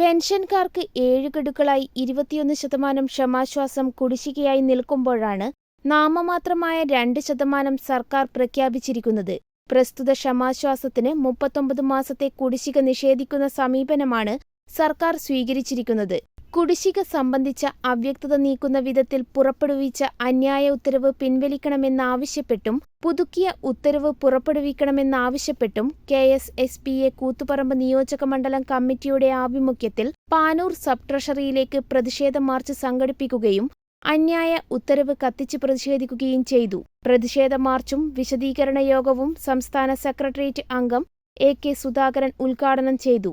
പെൻഷൻകാർക്ക് ഏഴ് ഗഡുക്കളായി ഇരുപത്തിയൊന്ന് ശതമാനം ക്ഷമാശ്വാസം കുടിശ്ശികയായി നിൽക്കുമ്പോഴാണ് നാമമാത്രമായ രണ്ട് ശതമാനം സർക്കാർ പ്രഖ്യാപിച്ചിരിക്കുന്നത്. പ്രസ്തുത ക്ഷമാശ്വാസത്തിന് മുപ്പത്തൊമ്പത് മാസത്തെ കുടിശ്ശിക നിഷേധിക്കുന്ന സമീപനമാണ് സർക്കാർ സ്വീകരിച്ചിരിക്കുന്നത്. കുടിശ്ശിക സംബന്ധിച്ച അവ്യക്തത നീക്കുന്ന വിധത്തിൽ പുറപ്പെടുവിച്ച അന്യായ ഉത്തരവ് പിൻവലിക്കണമെന്നാവശ്യപ്പെട്ടും പുതുക്കിയ ഉത്തരവ് പുറപ്പെടുവിക്കണമെന്നാവശ്യപ്പെട്ടും K S S P A Koothuparamba നിയോജക മണ്ഡലം കമ്മിറ്റിയുടെ ആഭിമുഖ്യത്തിൽ പാനൂർ സബ് ട്രഷറിയിലേക്ക് പ്രതിഷേധ മാർച്ച് സംഘടിപ്പിക്കുകയും അന്യായ ഉത്തരവ് കത്തിച്ച് പ്രതിഷേധിക്കുകയും ചെയ്തു. പ്രതിഷേധ മാർച്ചും വിശദീകരണ യോഗവും സംസ്ഥാന സെക്രട്ടേറിയറ്റ് അംഗം എ കെ സുധാകരൻ ഉദ്ഘാടനം ചെയ്തു.